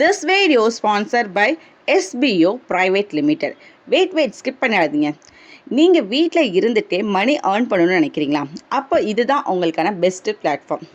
This video sponsor by SPO private limited wait wait skip பண்ணாதீங்க நீங்கள் வீட்டில் இருந்துகிட்டே மணி ஏர்ன் பண்ணணும்னு நினைக்கிறீங்களா? அப்போ இதுதான் உங்களுக்கான பெஸ்ட்டு பிளாட்ஃபார்ம்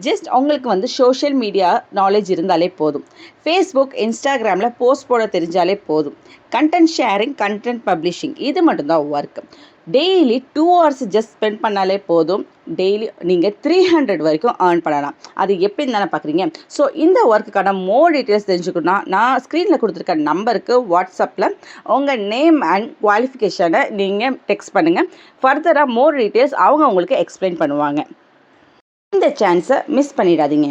ஜஸ்ட் உங்களுக்கு வந்து சோஷியல் மீடியா நாலேஜ் இருந்தாலே போதும். ஃபேஸ்புக் இன்ஸ்டாகிராமில் போஸ்ட் போட தெரிஞ்சாலே போதும். கண்டென்ட் ஷேரிங் கண்டென்ட் பப்ளிஷிங் இது மட்டும்தான் work daily two hours just spend பண்ணாலே போதும். டெய்லி நீங்கள் த்ரீ ஹண்ட்ரட் வரைக்கும் ஏர்ன் பண்ணலாம். அது எப்படின்னு தானே பார்க்குறீங்க ஸோ இந்த ஒர்க்குக்கான மோர் டீட்டெயில்ஸ் தெரிஞ்சுக்கணும்னா நான் ஸ்க்ரீனில் கொடுத்துருக்க நம்பருக்கு வாட்ஸ்அப்பில் உங்கள் நேம் அண்ட் குவாலிஃபிகேஷனை நீங்கள் டெக்ஸ்ட் பண்ணுங்கள் ஃபர்தராக மோர் டீட்டெயில்ஸ் அவங்க உங்களுக்கு எக்ஸ்பிளைன் பண்ணுவாங்க. இந்த சான்ஸை மிஸ் பண்ணிடாதீங்க.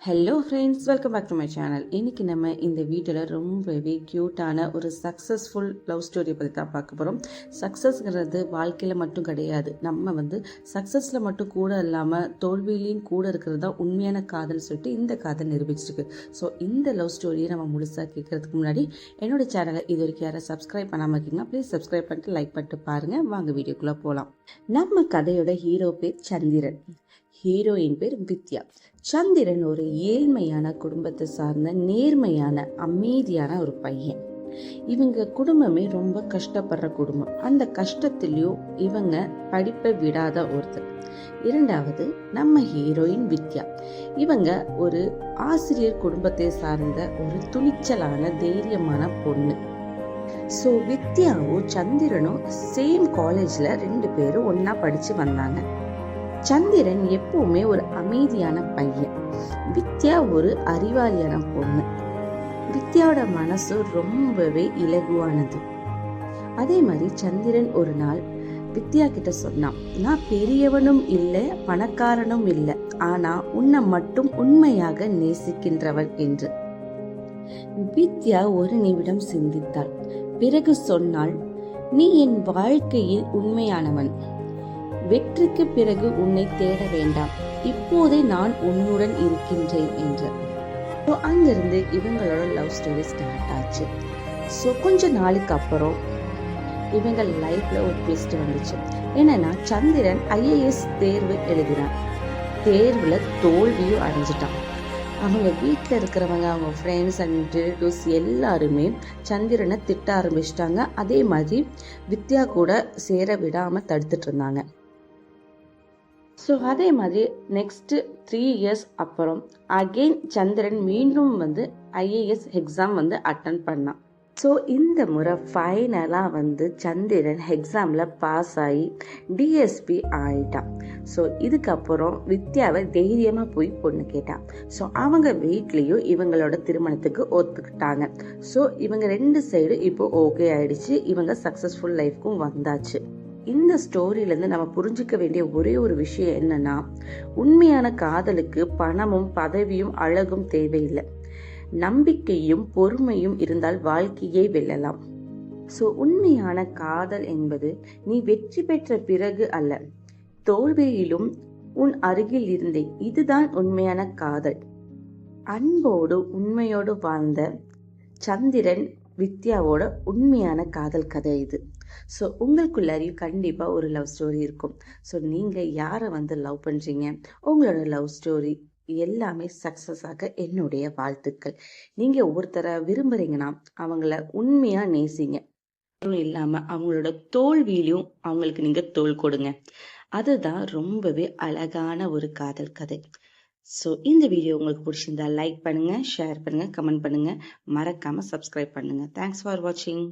Hello friends welcome back to my channel இன்றைக்கி நம்ம இந்த வீட்டில் ரொம்பவே க்யூட்டான ஒரு சக்ஸஸ்ஃபுல் லவ் ஸ்டோரியை பற்றி தான் பார்க்க போகிறோம் சக்ஸஸ்ங்கிறது வாழ்க்கையில் மட்டும் கிடையாது. நம்ம வந்து சக்ஸஸில் மட்டும் கூட இல்லாமல் தோல்வியிலையும் கூட இருக்கிறது தான் உண்மையான காதல் சொல்லிட்டு இந்த காதல் நிரூபிச்சிருக்கு. ஸோ இந்த லவ் ஸ்டோரியை நம்ம முழுசாக கேட்குறதுக்கு முன்னாடி என்னோடய சேனலை இது வரைக்கும் யாரை சப்ஸ்கிரைப் பண்ணாமல் இருக்கீங்கன்னா ப்ளீஸ் சப்ஸ்கிரைப் பண்ணிட்டு லைக் பண்ணிட்டு பாருங்கள் வாங்க வீடியோக்குள்ளே போகலாம் நம்ம கதையோட ஹீரோ பேர் சந்திரன். ஹீரோயின் பேர் வித்யா. சந்திரன் ஒரு ஏழ்மையான குடும்பத்தை சார்ந்த நேர்மையான அமைதியான ஒரு பையன். இவங்க குடும்பமே ரொம்ப கஷ்டப்படுற குடும்பம். அந்த கஷ்டத்திலையும் இவங்க படிப்பை விடாத ஒருத்தர். இரண்டாவது நம்ம ஹீரோயின் வித்யா. இவங்க ஒரு ஆசிரியர் குடும்பத்தை சார்ந்த ஒரு துணிச்சலான தைரியமான பொண்ணு. ஸோ வித்யாவும் சந்திரனும் சேம் காலேஜில் ரெண்டு பேரும் ஒன்றா படித்து வந்தாங்க. சந்திரன் எப்பவுமே ஒரு அமைதியான பையன். வித்யா ஒரு அறிவாளியான பொண்ணு. வித்யாவோட மனசு ரொம்பவே இலகுவானது. அதே மாதிரி சந்திரன் ஒரு நாள் வித்யா கிட்ட சொன்னான் நான் பெரியவனும் இல்லை பணக்காரனும் இல்லை. ஆனா உன்னை மட்டும் உண்மையாக நேசிக்கின்றவன் என்று. வித்யா ஒரு நிமிடம் சிந்தித்தாள். பிறகு சொன்னாள் நீ என் வாழ்க்கையில் உண்மையானவன். வெற்றிக்கு பிறகு உன்னை தேட வேண்டாம். இப்போதே நான் உன்னுடன் இருக்கின்றேன் என்று. ஸோ அங்கிருந்து இவங்களோட லவ் ஸ்டோரி ஸ்டார்ட் ஆச்சு. ஸோ கொஞ்ச நாளுக்கு அப்புறம் இவங்க லைஃப்ல ஒரு ட்விஸ்ட் வந்துச்சு. என்னன்னா சந்திரன் ஐஏஎஸ் தேர்வு எழுதினான். தேர்வுல தோல்வியும் அடைஞ்சிட்டான். அவங்க வீட்டில் இருக்கிறவங்க அவங்க ஃப்ரெண்ட்ஸ் அண்ட் ரிலேட்டிவ்ஸ் எல்லாருமே சந்திரனை திட்ட ஆரம்பிச்சிட்டாங்க. அதே மாதிரி வித்யா கூட சேர விடாமல் தடுத்துட்டு இருந்தாங்க. ஸோ அதே மாதிரி நெக்ஸ்ட்டு த்ரீ இயர்ஸ் அப்புறம் அகெயின் சந்திரன் மீண்டும் வந்து ஐஏஎஸ் எக்ஸாம் வந்து அட்டன் பண்ணான். ஸோ இந்த முறை ஃபைனலாக வந்து சந்திரன் எக்ஸாமில் பாஸ் ஆகி டிஎஸ்பி ஆயிட்டான். ஸோ இதுக்கப்புறம் வித்யாவை தைரியமாக போய் பொண்ணு கேட்டான். ஸோ அவங்க வீட்லேயும் இவங்களோட திருமணத்துக்கு ஒத்துக்கிட்டாங்க. ஸோ இவங்க ரெண்டு சைடு இப்போ ஓகே ஆயிடுச்சு. இவங்க சக்ஸஸ்ஃபுல் லைஃப்க்கும் வந்தாச்சு. இந்த ஸ்டோரியிலேருந்து நம்ம புரிஞ்சிக்க வேண்டிய ஒரே ஒரு விஷயம் என்னன்னா உண்மையான காதலுக்கு பணமும் பதவியும் அழகும் தேவையில்லை. நம்பிக்கையும் பொறுமையும் இருந்தால் வாழ்க்கையை வெல்லலாம். ஸோ உண்மையான காதல் என்பது நீ வெற்றி பெற்ற பிறகு அல்ல தோல்வியிலும் உன் அருகில் இருந்தேன் இதுதான் உண்மையான காதல். அன்போடு உண்மையோடு வாழ்ந்த சந்திரன் வித்யாவோட உண்மையான காதல் கதை இது. ஸோ உங்களுக்குள்ளாரையும் கண்டிப்பாக ஒரு லவ் ஸ்டோரி இருக்கும். ஸோ நீங்கள் யாரை வந்து லவ் பண்ணுறீங்க உங்களோட லவ் ஸ்டோரி எல்லாமே சக்ஸஸ் ஆக என்னுடைய வாழ்த்துக்கள். நீங்கள் ஒருத்தரை விரும்புகிறீங்கன்னா அவங்கள உண்மையாக நேசிங்க. மட்டும் இல்லாமல் அவங்களோட தோல்வியிலையும் அவங்களுக்கு நீங்கள் தோல் கொடுங்க. அதுதான் ரொம்பவே அழகான ஒரு காதல் கதை. ஸோ இந்த வீடியோ உங்களுக்கு பிடிச்சிருந்தா லைக் பண்ணுங்கள் ஷேர் பண்ணுங்கள் கமெண்ட் பண்ணுங்கள் மறக்காமல் சப்ஸ்கிரைப் பண்ணுங்கள் தேங்க்ஸ் ஃபார் வாட்சிங்